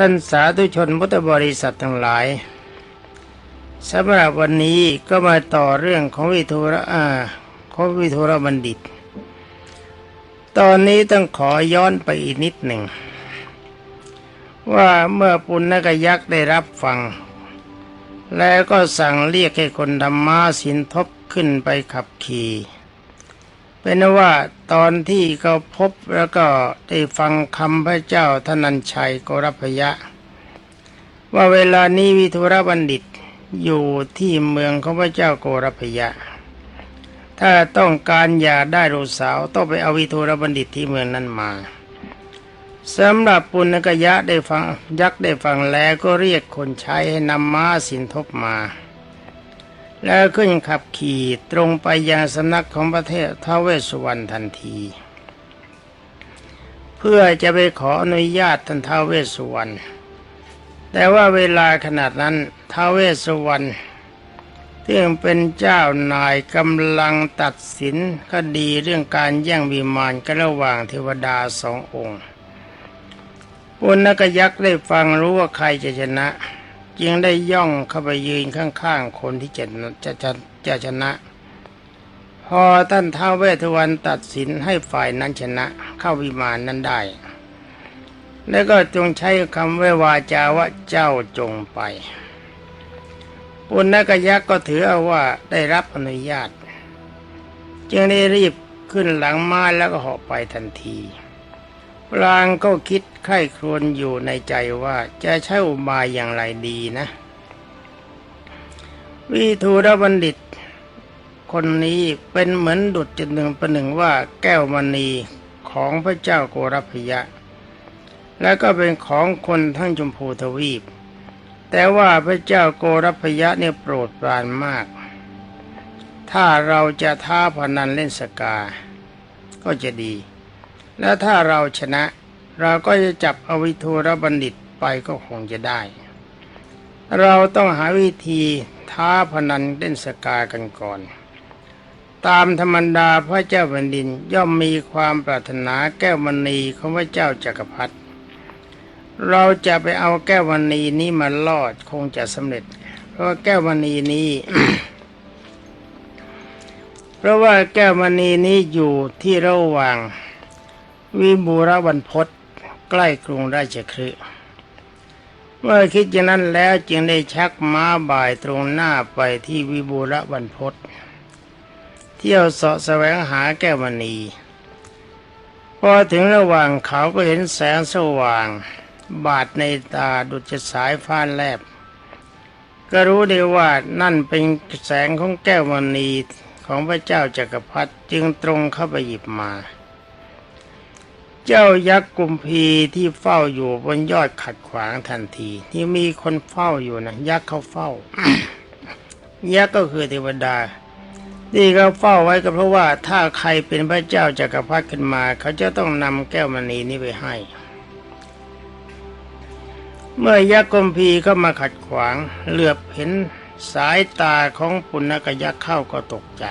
ท่านสาธุชนพุทธบริษัททั้งหลายสำหรับวันนี้ก็มาต่อเรื่องของวิทูระอาของวิทูระบัณฑิต ตอนนี้ต้องขอย้อนไปอีกนิดหนึ่ง ว่าเมื่อปุณณกยักษ์ได้รับฟัง แล้วก็สั่งเรียกให้คนธรรมาสินทบขึ้นไปขับขี่ เป็นว่าตอนที่เขาพบแล้วก็ได้ฟังคำพระเจ้าธนัญชัยกรพยะ ว่าเวลานี้วิทุรบัณฑิตอยู่ที่เมืองของพระเจ้าโกรพยะ ถ้าต้องการอยากได้ลูกสาวต้องไปเอาวิทุรบัณฑิตที่เมืองนั้นมาสำหรับปุณกยะได้ฟังยักษ์ได้ฟังแล้วก็เรียกคนใช้ให้นำม้าสินทบมา แล้วขึ้นขับขี่ตรงไปยังสำนักของประเทศท้าวเวสสุวรรณทันที เพื่อจะไปขออนุญาตท่านท้าวเวสสุวรรณแต่ว่าเวลาขนาดนั้นท้าวเวสสุวรรณที่เป็นเจ้านายกำลังตัดสินคดีเรื่องการแย่งวิมานกันระหว่างเทวดาสององค์ปุณกยักษ์ได้ฟังรู้ว่าใครจะชนะ จึงได้ย่องเข้าไปยืนข้างๆคนที่จะจะจะจะชนะ พอท่านท้าวเวทวันตัดสินให้ฝ่ายนั้นชนะ เข้าวิมานนั้นได้ แล้วก็จงใช้คำเววาจาว่าเจ้าจงไปปุณณกยักษ์ก็ถือเอาว่าได้รับอนุญาต จึงได้รีบขึ้นหลังม้าแล้วก็เหาะไปทันที ปรางก็คิดไข้ครวญอยู่ในใจว่าจะใช้อุบายอย่างไรดีนะ วิทูรบัณฑิต คนนี้เป็นเหมือนดุจจุดหนึ่งประหนึ่งว่าแก้วมณีของพระเจ้าโกรพยะ และก็เป็นของคนทั้งชมพูทวีป แต่ว่าพระเจ้าโกรพยะเนี่ยโปรดปรานมาก ถ้าเราจะท้าพนันเล่นสกา ก็จะดี และถ้าเราชนะ เราก็จะจับอวิทูรบัณฑิตไปก็คงจะได้ เราต้องหาวิธีท้าพนันเล่นสกากันก่อน ตามธรรมดาพระเจ้าแผ่นดินย่อมมีความปรารถนาแก้วมณีของพระเจ้าจักรพรรดิเราจะไปเอาแก้วมณีนี้มาลอดคงจะสำเร็จ เพราะว่าแก้วมณีนี้เพราะว่าแก้วมณีนี้อยู่ที่ระหว่าง วิบูรวันพศใกล้กรุงราชคฤห์เมื่อคิดอย่างนั้นแล้วจึงได้ชักม้าบ่ายตรงหน้าไปที่วิบูรวันพศเที่ยวเสาะแสวงหาแก้วมณีพอถึงระหว่างเขาก็เห็นแสงสว่าง บาดในตาดุจสายฟ้าแลบ ก็รู้ได้ว่านั่นเป็นแสงของแก้วมณีของพระเจ้าจักรพรรดิจึงตรงเข้าไปหยิบมา เจ้ายักษ์กุมพีที่เฝ้าอยู่บนยอดขัดขวางทันที ที่มีคนเฝ้าอยู่นะยักษ์เขาเฝ้า ยักษ์ก็คือเทวดาที่เขาเฝ้าไว้ก็เพราะว่าถ้าใครเป็นพระเจ้าจักรพรรดิขึ้นมา เขาจะต้องนำแก้วมณีนี้ไปให้ เมื่อยักษ์กุมพีเข้ามาขัดขวางเหลือบเห็นสายตาของปุณณกยักษ์เข้าก็ตกใจ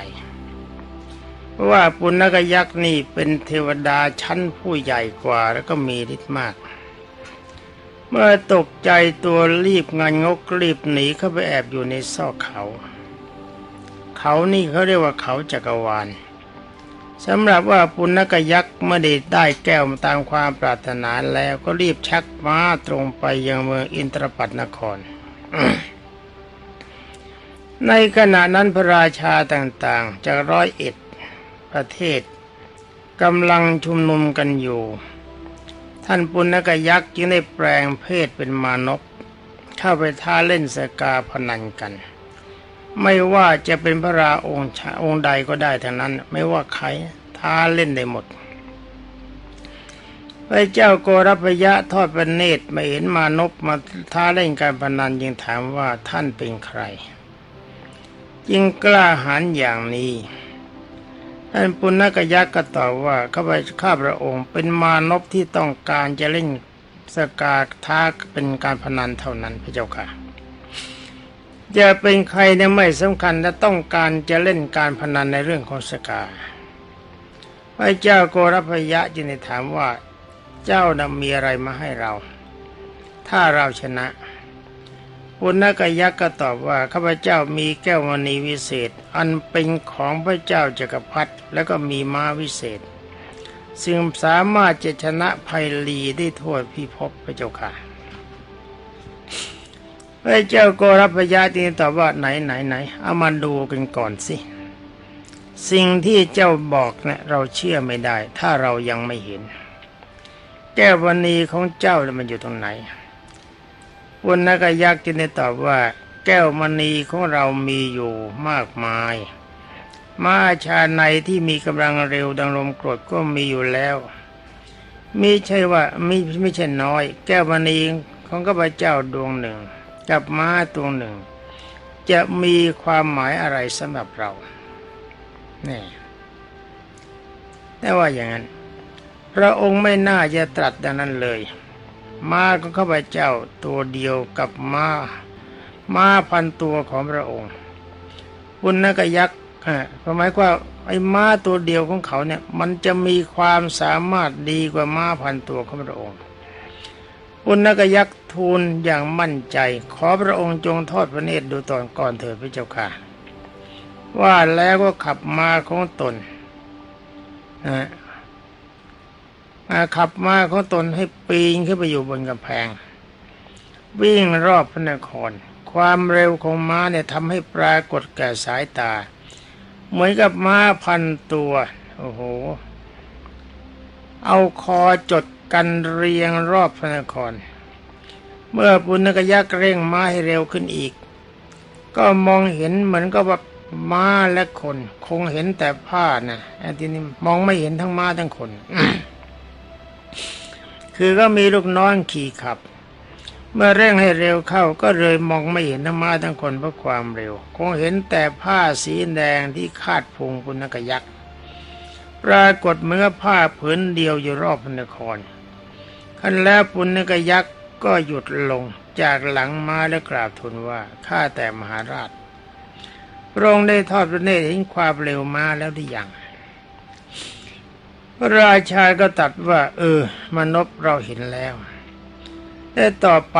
ว่าปุณณกยักษ์นี่เป็นเทวดาชั้นผู้ใหญ่กว่าแล้วก็มีฤทธิ์มาก เมื่อตกใจตัวรีบงานงกรีบหนีเข้าไปแอบอยู่ในซอกเขา เขานี่เขาเรียกว่าเขาจักรวาลสำหรับว่าปุณณกยักษ์เมื่อได้ได้แก้วตามความปรารถนาแล้วก็รีบชักม้าตรงไปยังเมืองอินทรปัตนคร ในขณะนั้นพระราชาต่างๆจากร้อยเอ็ด ประเทศกำลังชุมนุมกันอยู่ ท่านปุณกยักษ์จึงได้แปลงเพศเป็นมานพเข้าไปท้าเล่นสกาพนันกัน ไม่ว่าจะเป็นพระราองค์ชาองค์ใดก็ได้ทั้งนั้น ไม่ว่าใครท้าเล่นได้หมดพระเจ้าโกรพยะทอดพระเนตรมาเห็นมานพมาท้าเล่นการพนันยังถามว่าท่านเป็นใคร จึงกล้าหาญอย่างนี้ ท่านปุณกยักษ์ก็ตอบว่าข้าพข้าพระองค์เป็นมานพที่ต้องการจะเล่นสกาท้าเป็นการพนันเท่านั้นพระเจ้าค่ะ จะเป็นใครเนี่ยไม่สำคัญและต้องการจะเล่นการพนันในเรื่องของสกาพระเจ้าโกรพยะจึงได้ถามว่า เจ้านะมีอะไรมาให้เรา ถ้าเราชนะ ปุณกยักษ์ก็ตอบว่าข้าพเจ้ามีแก้วมณีวิเศษ อันเป็นของพระเจ้าจักรพรรดิแล้วก็มีม้าวิเศษ ซึ่งสามารถจะชนะภัยลีได้ทั่วพิภพพระเจ้าค่ะ พระเจ้าโกรพยาตีตอบว่าไหนไหนไหนเอามาดูกันก่อนสิ สิ่งที่เจ้าบอกเนะี่ยเราเชื่อไม่ได้ ถ้าเรายังไม่เห็น แก้วมณีของเจ้ามันอยู่ตรงไหน วันนักยักษ์จึงได้ตอบว่า แก้วมณีของเรามีอยู่มากมาย มาชาในที่มีกำลังเร็วดังลมกรดก็มีอยู่แล้วมิใช่ว่าไม่ไม่ใช่น้อย แก้วมณีของข้าพเจ้าดวงหนึ่ง กับม้าตัวหนึ่ง จะมีความหมายอะไรสำหรับเรานี่แต่ว่าอย่างนั้น พระองค์ไม่น่าจะตรัสดังนั้นเลย ม้าของข้าพเจ้าตัวเดียวกับม้า ม้าพันตัวของพระองค์ปุณณกยักษ์อ่าหมายว่าไอ้ม้าตัวเดียวของเขาเนี่ย มันจะมีความสามารถดีกว่าม้าพันตัวของพระองค์ปุณณกยักษ์ทูลอย่างมั่นใจ ขอพระองค์จงทอดพระเนตรดูตอนก่อนเถิดพระเจ้าค่ะว่าแล้วก็ขับมาของตนนะ ขับม้าของตนให้ปีนขึ้นไปอยู่บนกำแพง วิ่งรอบพระนคร ความเร็วของม้าเนี่ยทำให้ปรากฏแก่สายตา เหมือนกับม้าพันตัว โอ้โห เอาคอจดกันเรียงรอบพระนคร เมื่อปุณกยักษ์เร่งม้าให้เร็วขึ้นอีก ก็มองเห็นเหมือนกับว่าม้าและคน คงเห็นแต่ผ้านะอ้ที่นี่มองไม่เห็นทั้งม้าทั้งคน คือก็มีลูกน้องขี่ขับ เมื่อเร่งให้เร็วเข้าก็เลยมองไม่เห็นทั้งม้าทั้งคนเพราะความเร็ว คงเห็นแต่ผ้าสีแดงที่คาดพุงปุณกยักษ์ปรากฏเมื่อผ้าผืนเดียวอยู่รอบพนครขั้นแล้วปุณกยักษ์ก็หยุดลงจากหลังมาและกราบทูลว่าข้าแต่มหาราชพระองค์ได้ทอดพระเนตรเห็นความเร็วมาแล้วหรือยัง พระราชาก็ตัดว่า เออ มนพเราเห็นแล้วแต่ต่อไป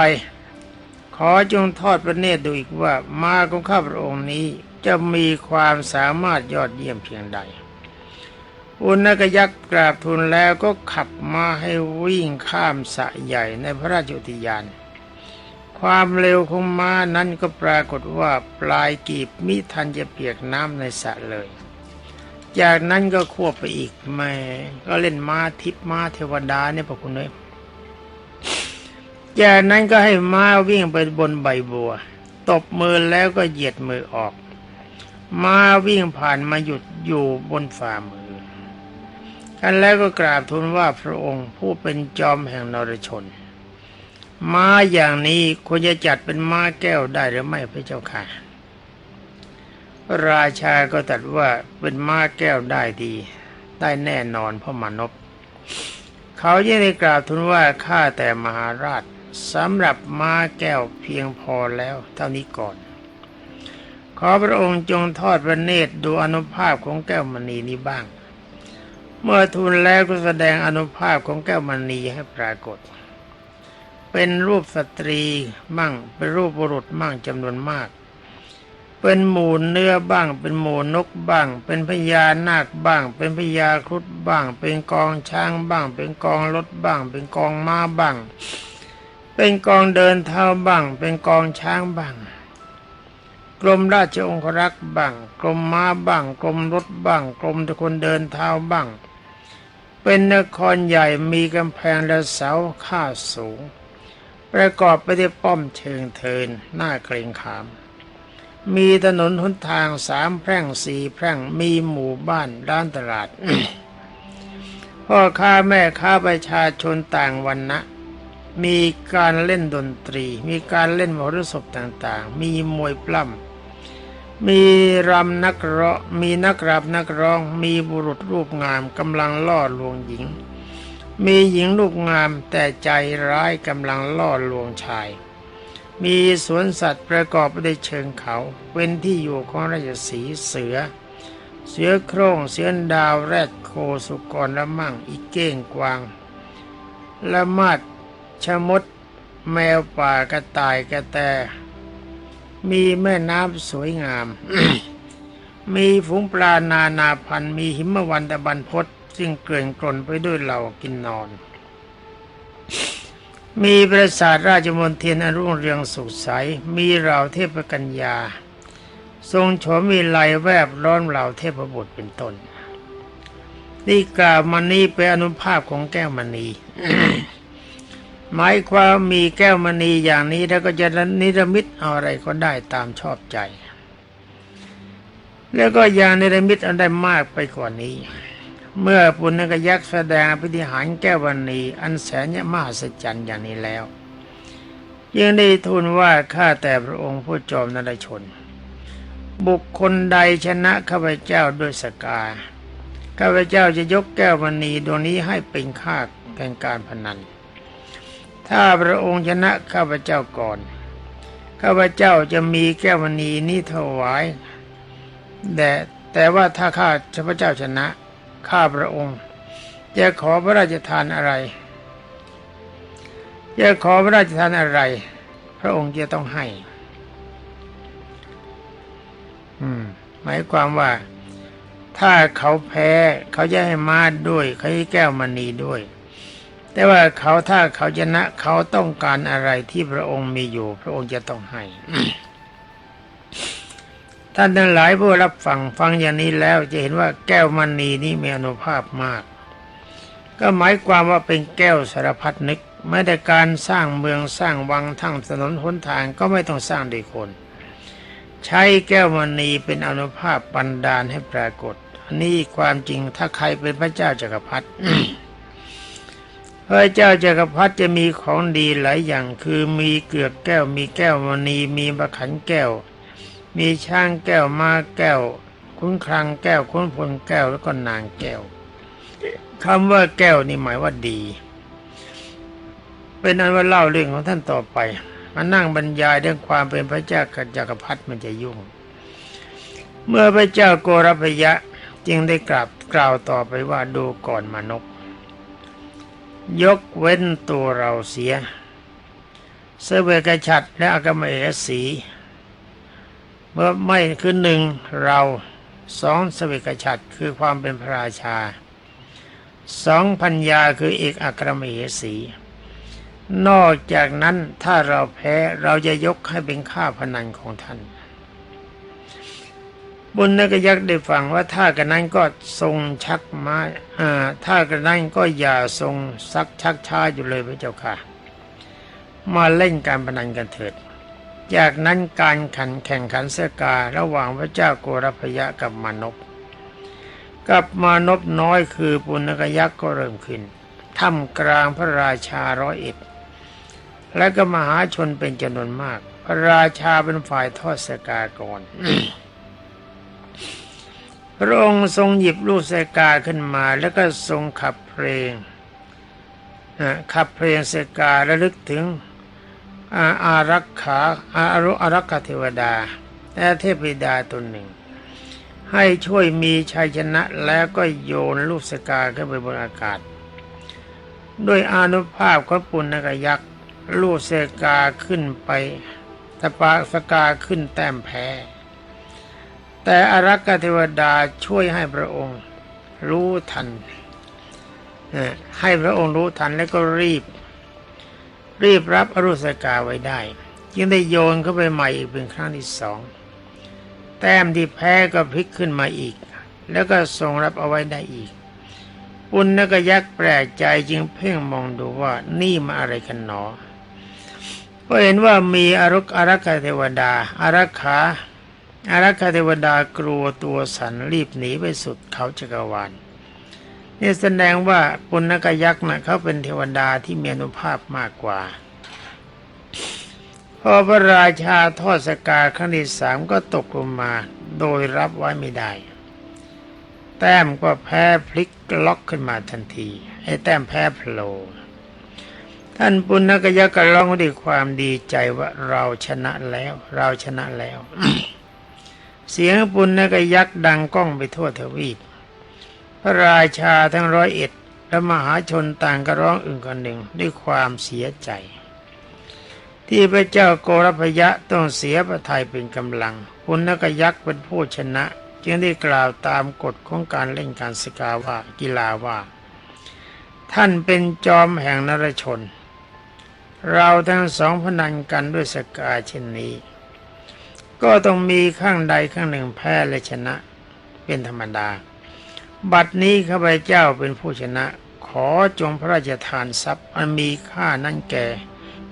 ขอจงทอดพระเนตรดูอีกว่าม้าของข้าพระองค์นี้จะมีความสามารถยอดเยี่ยมเพียงใด อุณกยักษ์กราบทูลแล้วก็ขับมาให้วิ่งข้ามสระใหญ่ในพระราชอุทยาน ความเร็วของม้านั้นก็ปรากฏว่าปลายกีบมิทันจะเปียกน้ำในสระเลย จากนั้นก็ควบไปอีกแม่ก็เล่นม้าทิพม้าเทวดาเนี่ยพระคุณเลยจากนั้นก็ให้ม้าวิ่งไปบนใบบัว ตบมือแล้วก็เหยียดมือออก ม้าวิ่งผ่านมาหยุดอยู่บนฝ่ามือกันแล้วก็กราบทูลว่าพระองค์ผู้เป็นจอมแห่งนรชน ม้าอย่างนี้ควรจะจัดเป็นม้าแก้วได้หรือไม่พระเจ้าค่ะ ราชาก็ตรัสว่าเป็นม้าแก้วได้ดี ได้แน่นอนพราะมานพเขายังได้กราบทูลว่าข้าแต่มหาราชสำหรับม้าแก้วเพียงพอแล้วเท่านี้ก่อน ขอพระองค์จงทอดพระเนตรดูอนุภาพของแก้วมณีนี้บ้าง เมื่อทูลแล้วก็แสดงอนุภาพของแก้วมณีให้ปรากฏ เป็นรูปสตรีมั่งเป็นรูปบุรุษมั่งจำนวนมาก เป็นหมูเนื้อบ้าง เป็นหมูนกบ้าง เป็นพญานาคบ้าง เป็นพญาครุฑบ้าง เป็นกองช้างบ้าง เป็นกองรถบ้าง เป็นกองม้าบ้าง เป็นกองเดินเท้าบ้าง เป็นกองช้างบ้างกรมราชองครักษ์บ้างกรมม้าบ้างกรมรถบ้างกรมคนเดินเท้าบ้าง เป็นนครใหญ่มีกำแพงและเสาค่าสูง ประกอบไปด้วยป้อมเชิงเทินหน้าเกรงขาม มีถนนหนทางสามแพร่งสี่แพร่งมีหมู่บ้านร้านตลาด พ่อค้าแม่ค้าประชาชนต่างวันนะมีการเล่นดนตรี มีการเล่นมหรสพต่างๆ มีมวยปล้ำมีรำนักร้องมีนักรับนักร้อง มีบุรุษรูปงามกำลังล่อลวงหญิง มีหญิงรูปงามแต่ใจร้ายกำลังล่อลวงชาย มีสวนสัตว์ประกอบไปด้วยเชิงเขา เป็นที่อยู่ของราชสีเสือ เสือโคร่งเสือดาวแรดโคสุกรละมั่งอีเก้งกวางละมาดชะมด แมวป่ากระต่ายกระแต มีแม่น้ำสวยงาม มีฝูงปลานานาพันธุ์มีหิมวันตะบันพศซึ่งเกลื่อนกลนไปด้วยเหล่ากินนอน มีปราสาทราชมนเทียนอรุ่งเรืองสุขใส มีเหล่าเทพกัญญา ทรงโฉมมีลายแวบร้อนเหล่าเทพบุตรเป็นต้นนี่กล่าวมานี้เป็นอนุภาพของแก้วมณีหมายความมีแก้วมณีอย่างนี้แล้วก็จะนิรมิตเอาอะไรก็ได้ตามชอบใจ แล้วก็ยังนิรมิตอันได้มากไปกว่านี้ เมื่อปุณณกยักษ์แสดงอภิธิหารแก้วมณีอันแสนมหัศจรรย์อย่างนี้แล้วยังได้ทูลว่าข้าแต่พระองค์ผู้จอมนรชน บุคคลใดชนะข้าพเจ้าด้วยสกาข้าพเจ้าจะยกแก้วมณีดวงนี้ให้เป็นค่าแห่งการพนัน ถ้าพระองค์ชนะข้าพเจ้าก่อน ข้าพเจ้าจะมีแก้วมณีนี้ถวายแต่แต่ว่าถ้าข้าพระเจ้าชนะ ข้าพระองค์จะขอพระราชทานอะไรจะขอพระราชทานอะไร พระองค์จะต้องให้ อืม หมายความว่า ถ้าเขาแพ้ เขาจะให้มาด้วย เขาให้แก้วมณีด้วย แต่ว่าเขาถ้าเขาชนะ เขาต้องการอะไรที่พระองค์มีอยู่ พระองค์จะต้องให้ ท่านทั้งหลายผู้รับฟังฟังอย่างนี้แล้วจะเห็นว่าแก้วมณีนี้มีอนุภาพมาก ก็หมายความว่าเป็นแก้วสารพัดนึกแม้แต่การสร้างเมืองสร้างวังทั้งถนนหนทางก็ไม่ต้องสร้างด้วยคน ใช้แก้วมณีเป็นอนุภาพบันดาลให้ปรากฏอันนี้ความจริงถ้าใครเป็นพระเจ้าจักรพรรดิพระเจ้าจักรพรรดิจะมีของดีหลายอย่าง คือมีเกลือกแก้วมีแก้วมณีมีบะขันแก้ว มีช้างแก้วมาแก้ว คุ้นคลังแก้วคุ้นพลแก้วแล้วก็นางแก้วคำว่าแก้วนี่หมายว่าดี เป็นอันว่าเล่าเรื่องของท่านต่อไปมานั่งบรรยายเรื่องความเป็นพระเจ้ากัจักพรรมันจะยุ่ง เมื่อพระเจ้าโกรพยะจึงได้กราบกล่าวต่อไปว่าดูก่อนมานพยกเว้นตัวเราเสีย เสเวกฉัตรและอากามเอสี เมื่อไม่คือหนึ่งเราสองสเวกฉัตรคือความเป็นพระราชาสองพัญญาคือเอกอัครมเหสี นอกจากนั้นถ้าเราแพ้เราจะยกให้เป็นค่าพนันของท่าน บุญนักยักษ์ได้ฟังว่าถ้ากันนั้นก็ทรงชักมาอ่าถ้ากันนั้นก็อย่าทรงซักชักช้าอยู่เลยพระเจ้าค่ะ มาเล่นการพนันกันเถิด จากนั้นการขันแข่งขันเสการะหว่างพระเจ้าโกรพยะกับมานพกับมานพน้อยคือปุณกยักษ์ก็เริ่มขึ้นท่ามกลางพระราชาร้อยเอ็ด และก็มหาชนเป็นจำนวนมาก พระราชาเป็นฝ่ายทอดสกาก่อนพระองค์ทรงหยิบลูกสกาขึ้นมา แล้วก็ทรงขับเพลงขับเพลงสการะลึกถึง อาอารักขาอาอารุอารักขเทวดา และเทพธิดาตนหนึ่ง ให้ช่วยมีชัยชนะแล้วก็โยนลูกสกาขึ้นไปบนอากาศ ด้วยอนุภาพของปุณณกยักษ์ลูกสกาขึ้นไปตะปาสกาขึ้นแต้มแพ้ แต่อารักขเทวดาช่วยให้พระองค์รู้ทันให้พระองค์รู้ทันแล้วก็รีบ รีบรับอรุษกาไว้ได้ จึงได้โยนเข้าไปใหม่อีกเป็นครั้งที่สอง แต้มที่แพ้ก็พลิกขึ้นมาอีก แล้วก็ทรงรับเอาไว้ได้อีก ปุณณกยักษ์แปลกใจจึงเพ่งมองดูว่านี่มาอะไรกันหนอเพราะเห็นว่ามีอรุกอารักขเทวดาอารักขาอารักขเทวดากลัวตัวสันรีบหนีไปสุดเขาจักรวาล นี่แสดงว่าปุณณกยักษ์นะเขาเป็นเทวดาที่มีอนุภาพมากกว่า พอพระราชาทอดสกาครั้งที่สามก็ตกลงมาโดยรับไว้ไม่ได้ แต้มก็แพ้พลิกล็อกขึ้นมาทันทีไอ้แต้มแพ้โผล่ท่านปุณณกยักษ์ก็ร้องด้วยความดีใจว่าเราชนะแล้ว เราชนะแล้ว เสียงปุณณกยักษ์ดังก้องไปทั่วทวีป พระราชาทั้งร้อยเอ็ดและมหาชนต่างก็ร้องอึ่งกันหนึ่งด้วยความเสียใจ ที่พระเจ้าโกรพยะต้องเสียพระทัยเป็นกำลังปุณกยักษ์เป็นผู้ชนะ จึงได้กล่าวตามกฎของการเล่นการสกาว่ากีฬาว่า ท่านเป็นจอมแห่งนรชน เราทั้งสองพนันกันด้วยสกาเช่นนี้ ก็ต้องมีข้างใดข้างหนึ่งแพ้และชนะเป็นธรรมดา บัดนี้ข้าพเจ้าเป็นผู้ชนะ ขอจงพระราชทานทรัพย์อันมีค่านั้นแก่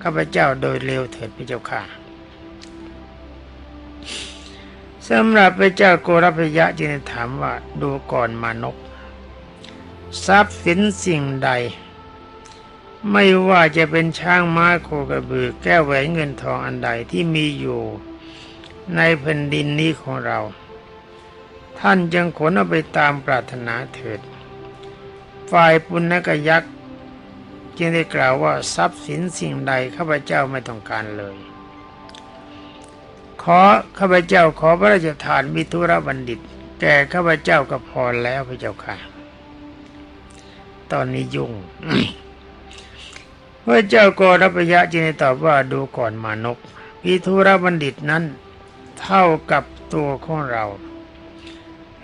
ข้าพเจ้าโดยเร็วเถิดพระเจ้าค่ะสำหรับพระเจ้าโกรพยะจึงถามว่าดูก่อนมานพทรัพย์สินสิ่งใด ไม่ว่าจะเป็นช้างม้าโคกระบือแก้วแหวนเงินทองอันใดที่มีอยู่ในแผ่นดินนี้ของเรา ท่านจึงขนเอาไปตามปรารถนาเถิด ฝ่ายปุณณกยักษ์จึงได้กล่าวว่าทรัพย์สินสิ่งใดข้าพเจ้าไม่ต้องการเลย ขอข้าพเจ้าขอพระราชทานมิธุระบัณฑิต แก่ข้าพเจ้าก็พอแล้วพระเจ้าค่ะ ตอนนี้ยุ่งพระเจ้าโกรพยะจึงได้ตอบว่าดูก่อนมานพมิธุระบัณฑิตนั้น เท่ากับตัวของเรา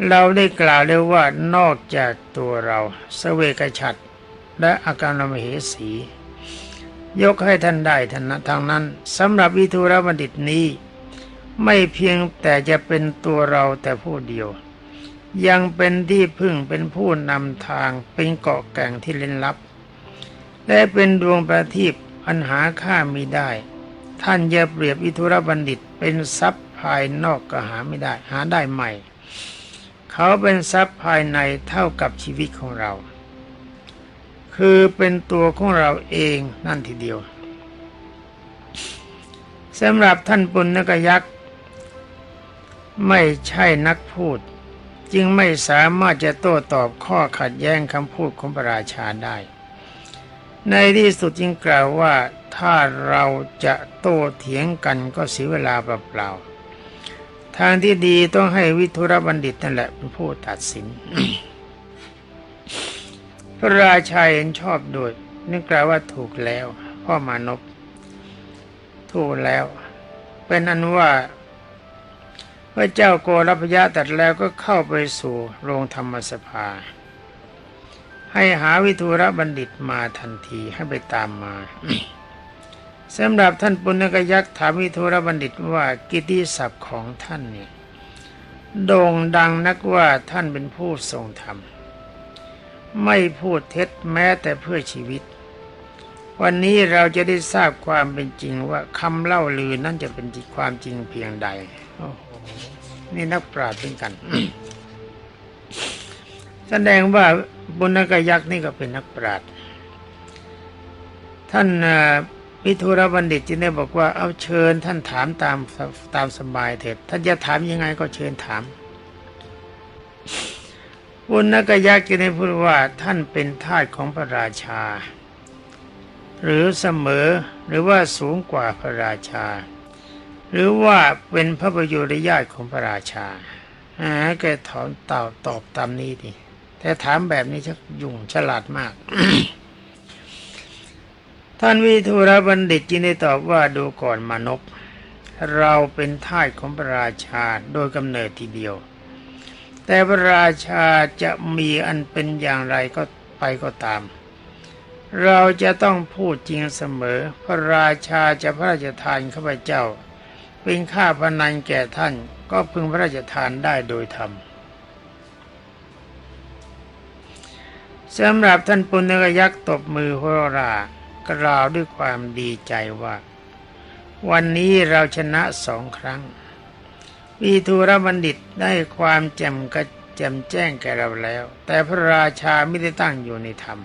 เราได้กล่าวแล้วว่านอกจากตัวเราสเวกฉัตรและอาการมเหสี ยกให้ท่านได้ท่านนะทางนั้นสำหรับวิทุรบัณฑิตนี้ ไม่เพียงแต่จะเป็นตัวเราแต่ผู้เดียว ยังเป็นที่พึ่งเป็นผู้นำทางเป็นเกาะแก่งที่เล่นลับ และเป็นดวงประทีปอันหาค่ามีได้ ท่านอย่าเปรียบวิทุรบัณฑิตเป็นทรัพย์ภายนอกก็หาไม่ได้ หาได้ใหม่ เขาเป็นทรัพย์ภายในเท่ากับชีวิตของเรา คือเป็นตัวของเราเองนั่นทีเดียวสำหรับท่านปุณณกยักษ์ไม่ใช่นักพูด จึงไม่สามารถจะโต้ตอบข้อขัดแย้งคำพูดของพระราชาได้ ในที่สุดจึงกล่าวว่าถ้าเราจะโต้เถียงกันก็เสียเวลาเปล่าๆ ทางที่ดีต้องให้วิทุรบัณฑิตนั่นแหละเป็นผู้ตัดสิน พระราชาเห็นชอบโดยนึกกล่าวว่าถูกแล้ว พ่อมานพถูกแล้ว เป็นอันว่าพระเจ้าโกรพยะตัดแล้วก็เข้าไปสู่โรงธรรมสภา ให้หาวิทุรบัณฑิตมาทันทีให้ไปตามมา สำหรับท่านปุณกยักษ์ถามวิทุรบัณฑิตว่ากิติศัพท์ของท่านเนี่ยโด่งดังนักว่าท่านเป็นผู้ทรงธรรม ไม่พูดเท็จแม้แต่เพื่อชีวิต วันนี้เราจะได้ทราบความเป็นจริงว่าคำเล่าลือนั่นจะเป็นความจริงเพียงใดนี่นักปราชญ์เป็นกัน แสดงว่าบุญกยักษ์นี่ก็เป็นนักปราชญ์ท่าน พิทุรบัณฑิตจึงได้บอกว่าเอาเชิญท่านถามตามตามสบายเถิดท่านจะถามยังไงก็เชิญถามบุญกยักษ์จึงได้พูดว่าท่านเป็นทาสของพระราชา หรือเสมอหรือว่าสูงกว่าพระราชา หรือว่าเป็นพระประโยชน์ญาติของพระราชาอ่าแกถอนต่าตอบตามนี้ดิแต่ถามแบบนี้ชักยุ่งฉลาดมาก ท่านวิทูรบัณฑิตจึงได้ตอบว่าดูก่อนมานพเราเป็นทาสของพระราชาโดยกำเนิดทีเดียว แต่พระราชาจะมีอันเป็นอย่างไรก็ไปก็ตาม เราจะต้องพูดจริงเสมอ พระราชาจะพระราชทานข้าพเจ้า เป็นข้าพนันแก่ท่านก็พึงพระราชทานได้โดยธรรมสำหรับท่านปุณกยักษ์ตบมือหัวราะ กล่าวด้วยความดีใจว่า วันนี้เราชนะสองครั้ง วีทูรบัณฑิตได้ความแจ่มกระแจ่มแจ้งแก่เราแล้ว แต่พระราชาไม่ได้ตั้งอยู่ในธรรม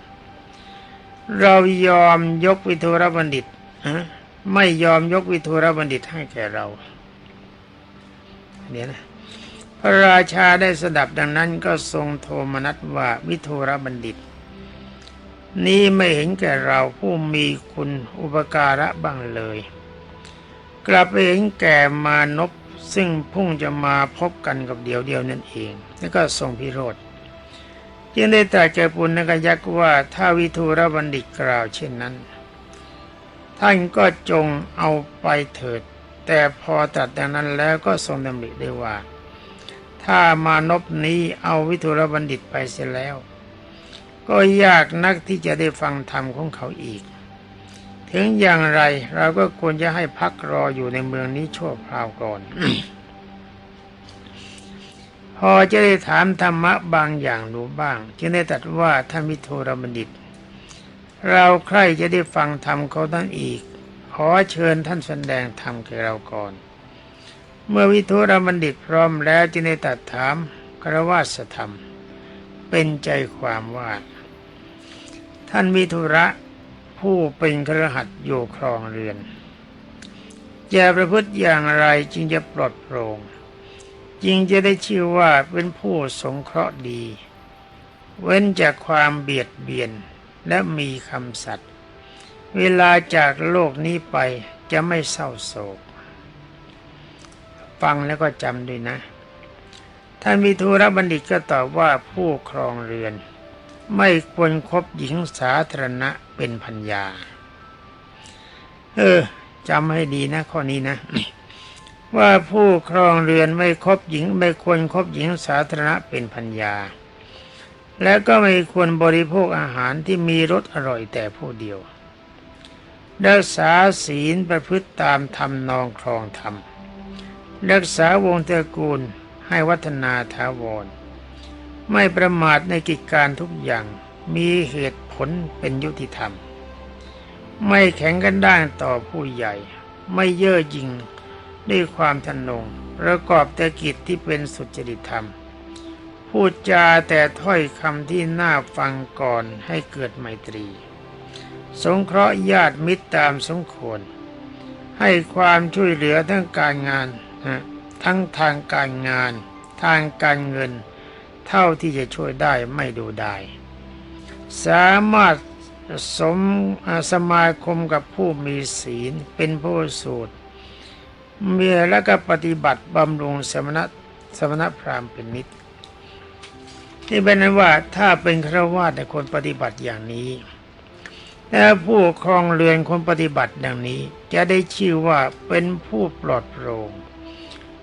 เรายอมยกวิทูรบัณฑิตไม่ยอมยกวิทูรบัณฑิตให้แก่เราเดี๋ยนะพระราชาได้สดับดังนั้นก็ทรงโทมนัสว่าวิทูรบัณฑิต นี้ไม่เห็นแก่เราผู้มีคุณอุปการะบ้างเลย กลับไปเห็นแก่มานพซึ่งพุ่งจะมาพบกันกับเดียวเดียวนั่นเอง แล้วก็ทรงพิโรธจึงได้ตรัสแก่ปุณณกยักษ์ว่าถ้าวิทูรบัณฑิตกล่าวเช่นนั้น ท่านก็จงเอาไปเถิด แต่พอตรัสดังนั้นแล้วก็ทรงดำริได้ว่า ถ้ามานพนี้เอาวิทุรบัณฑิตไปเสียแล้ว ก็ยากนักที่จะได้ฟังธรรมของเขาอีก ถึงอย่างไรเราก็ควรจะให้พักรออยู่ในเมืองนี้ชั่วคราวก่อน พอจะได้ถามธรรมะบางอย่างดูบ้าง จึงได้ตรัสว่าท่านมิโทรบัณฑิต เราใครจะได้ฟังธรรมเขาท่านอีก ขอเชิญท่านแสดงธรรมแก่เราก่อน เมื่อวิทุรบัณฑิตพร้อมแล้วจึงได้ตรัสถามครวาสธรรมเป็นใจความว่า ท่านวิทุระผู้เป็นครหัสอยู่ครองเรือนจะประพฤติอย่างไรจึงจะปลอดโปร่งจึงจะได้ชื่อว่าเป็นผู้สงเคราะห์ดี เว้นจากความเบียดเบียนและมีคำสัตย์เวลาจากโลกนี้ไปจะไม่เศร้าโศก ฟังแล้วก็จำด้วยนะ ท่านวิทูระบัณฑิตก็ตอบว่าผู้ครองเรือน ไม่ควรคบหญิงสาธารณะเป็นพัญญา เออจำให้ดีนะข้อนี้นะ ว่าผู้ครองเรือนไม่คบหญิง ไม่ควรคบหญิงสาธารณะเป็นพัญญา และก็ไม่ควรบริโภคอาหารที่มีรสอร่อยแต่ผู้เดียวรักษาศีลประพฤติตามธรรมนองครองธรรม รักษาวงตระกูลให้วัฒนาถาวร ไม่ประมาทในกิจการทุกอย่างมีเหตุผลเป็นยุติธรรม ไม่แข็งกันด้านต่อผู้ใหญ่ ไม่เย่อหยิ่งด้วยความทนงประกอบแต่กิจที่เป็นสุจริตธรรม พูดจาแต่ถ้อยคำที่น่าฟังก่อนให้เกิดไมตรี สงเคราะห์ญาติมิตรตามสมควร ให้ความช่วยเหลือทั้งการงาน ทั้งทางการงาน ทางการเงิน เท่าที่จะช่วยได้ไม่ดูได้ สามารถสมสมาคมกับผู้มีศีลเป็นผู้สูตร เมียแล้วก็ปฏิบัติบำรุงสมณะสมณพราหมณ์เป็นนิดนี่เป็นนั้นว่าถ้าเป็นครวาสในคนปฏิบัติอย่างนี้แต่ผู้ครองเรือนคนปฏิบัติดังนี้ จะได้ชื่อว่าเป็นผู้ปลอดโปร่ง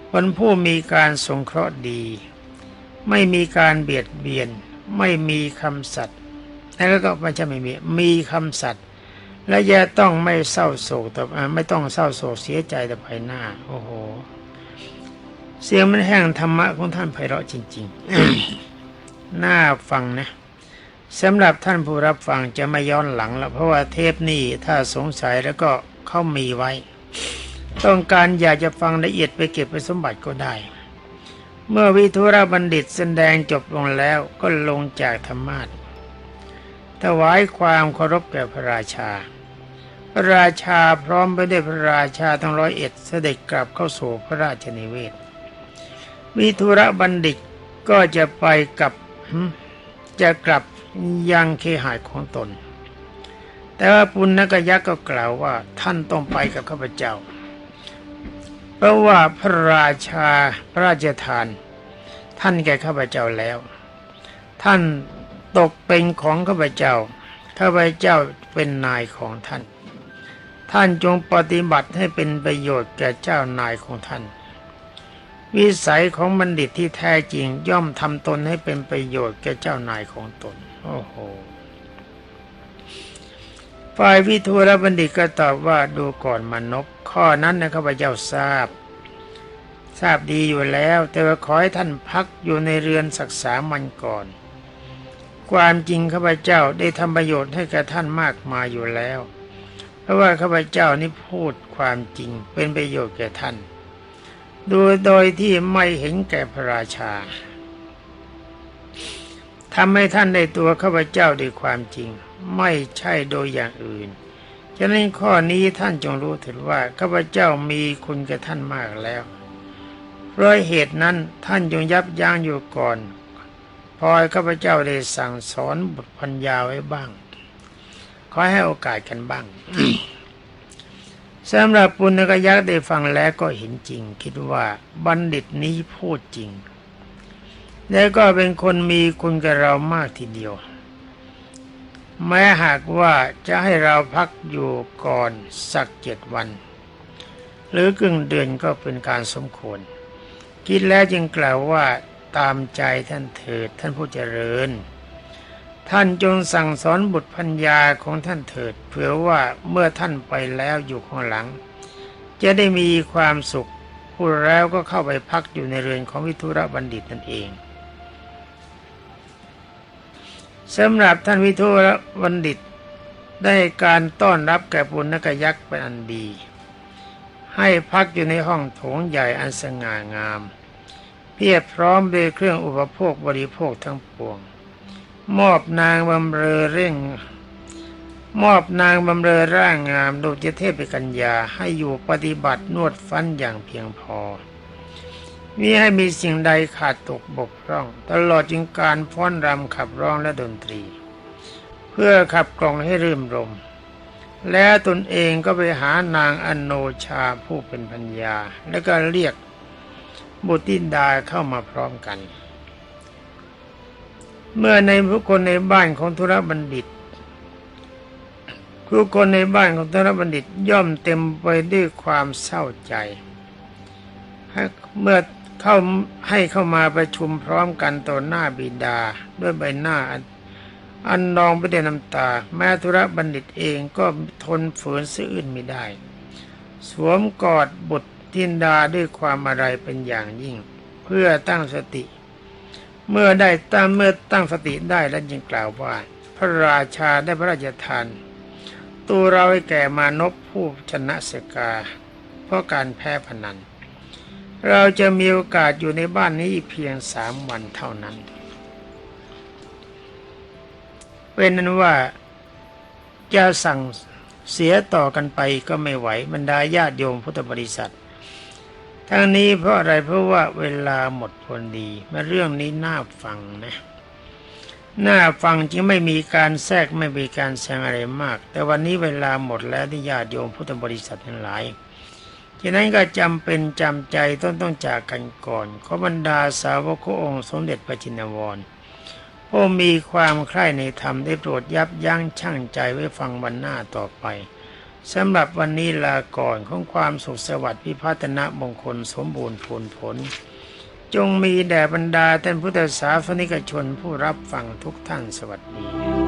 เป็นผู้มีการสงเคราะห์ดี ไม่มีการเบียดเบียน ไม่มีคำสัตย์แล้วก็ไม่ใช่ไม่มีมีคำสัตย์และแย่ต้องไม่เศร้าโศกแต่ไม่ต้องเศร้าโศกเสียใจแต่ภายหน้า โอ้โห เสียงมันแห้งธรรมะของท่านไพเราะจริง ๆ น่าฟังนะสำหรับท่านผู้รับฟังจะไม่ย้อนหลังแล้วเพราะว่าเทปนี้ถ้าสงสัยแล้วก็เขามีไว้ ต้องการอยากจะฟังละเอียดไปเก็บไปสมบัติก็ได้ เมื่อวิทุระบัณฑิตแสดงจบลงแล้วก็ลงจากธรรมาทถวายความเคารพแก่พระราชา พระราชาพร้อมไปด้วยพระราชาทั้งร้อยเอ็ดเสด็จกลับเข้าสู่พระราชนิเวศ วิทุระบัณฑิตก็จะไปกับจะกลับยังเคหายของตน แต่ว่าปุณณกยักษ์ก็กล่าวว่าท่านต้องไปกับข้าพเจ้า เพราะว่าพระราชาพระราชทาน ท่านแก่ข้าพเจ้าแล้ว ท่านตกเป็นของข้าพเจ้าข้าพเจ้าเป็นนายของท่าน ท่านจงปฏิบัติให้เป็นประโยชน์แก่เจ้านายของท่าน วิสัยของบัณฑิตที่แท้จริงย่อมทำตนให้เป็นประโยชน์แก่เจ้านายของตน โอ้โห ฝ่ายวิทูรบัณฑิตก็ตอบว่าดูก่อนมนบข้อนั้นนะข้าพเจ้าทราบ ทราบดีอยู่แล้ว แต่ว่าขอให้ท่านพักอยู่ในเรือนศักษามันก่อน ความจริงข้าพเจ้าได้ทำประโยชน์ให้แก่ท่านมากมายอยู่แล้ว เพราะว่าข้าพเจ้านี่พูดความจริงเป็นประโยชน์แก่ท่านโดยโดยที่ไม่เห็นแก่พระราชาทำให้ท่านได้ตัวข้าพเจ้าด้วยความจริง ไม่ใช่โดยอย่างอื่น ฉะนั้นข้อนี้ท่านจงรู้ถึงว่าข้าพเจ้ามีคุณแก่ท่านมากแล้วเพราะเหตุนั้นท่านจงยับยั้งอยู่ก่อนพอข้าพเจ้าได้สั่งสอนบทพัญญาไว้บ้าง ขอให้โอกาสกันบ้างสำหรับปุณณกยักษ์ได้ฟังแล้วก็เห็นจริง คิดว่าบัณฑิตนี้พูดจริง แล้วก็เป็นคนมีคุณกับเรามากทีเดียว แม้หากว่าจะให้เราพักอยู่ก่อนสักเจ็ดวัน หรือกึ่งเดือนก็เป็นการสมควร คิดแล้วจึงกล่าวว่าตามใจท่านเถิดท่านผู้เจริญ ท่านจงสั่งสอนบุตรพัญญาของท่านเถิดเผื่อว่าเมื่อท่านไปแล้วอยู่ข้างหลัง จะได้มีความสุขพูดแล้วก็เข้าไปพักอยู่ในเรือนของวิทุระบัณฑิตนั่นเอง สำหรับท่านวิทุระบัณฑิต ได้การต้อนรับแก่ปุณณกยักษ์เป็นอันดี ให้พักอยู่ในห้องโถงใหญ่อันสง่างาม เพียบพร้อมด้วยเครื่องอุปโภคบริโภคทั้งปวง มอบนางบำเรอเร่ง มอบนางบำเรอร่างงามดุจเทพปกัญญาให้อยู่ปฏิบัตินวดฟันอย่างเพียงพอ มิให้มีสิ่งใดขาดตกบกพร่อง ตลอดจึงการฟ้อนรำขับร้องและดนตรี เพื่อขับกล่อมให้รื่มรม และตนเองก็ไปหานางอนโนชาผู้เป็นพัญญา แล้วก็เรียกบุตรธิดาเข้ามาพร้อมกัน เมื่อในผู้คนในบ้านของธุรบัณฑิตผู้คนในบ้านของธุรบัณฑิตย่อมเต็มไปด้วยความเศร้าใจเมื่อ เข้าให้เข้ามาประชุมพร้อมกันต่อหน้าบิดาด้วยใบหน้าอันนองไปด้วยน้ำตา แม้ธุระบัณฑิตเองก็ทนฝืนซื่ออื่นไม่ได้ สวมกอดบุตรทินดาด้วยความอะไรเป็นอย่างยิ่ง เพื่อตั้งสติ เมื่อได้ตั้งเมื่อตั้งสติได้แล้วจึงกล่าวว่า พระราชาได้พระราชทาน ตัวเราให้แก่มานพผู้ชนะสกา เพราะการแพ้พนัน เราจะมีโอกาสอยู่ในบ้านนี้เพียงสามวันเท่านั้น เป็นนั้นว่าจะสั่งเสียต่อกันไปก็ไม่ไหวบรรดาญาติโยมพุทธบริษัท ทั้งนี้เพราะอะไรเพราะว่าเวลาหมดพอดีมาเรื่องนี้น่าฟังนะน่าฟังจึงไม่มีการแทรกไม่มีการแซงอะไรมาก แต่วันนี้เวลาหมดแล้วที่ญาติโยมพุทธบริษัททั้งหลาย ฉะนั้นก็จำเป็นจำใจต้องต้องจากกันก่อนขอบรรดาสาวกององค์สมเด็จพระจินวรผู้มีความใคร่ในธรรมได้โปรดยับยั้งชั่งใจไว้ฟังวันหน้าต่อไปสำหรับวันนี้ลาก่อนของความสุขสวัสดิ์พิพัฒนมงคลสมบูรณ์ผลผล จงมีแด่บรรดาท่านพุทธศาสนิกชนผู้รับฟังทุกท่านสวัสดี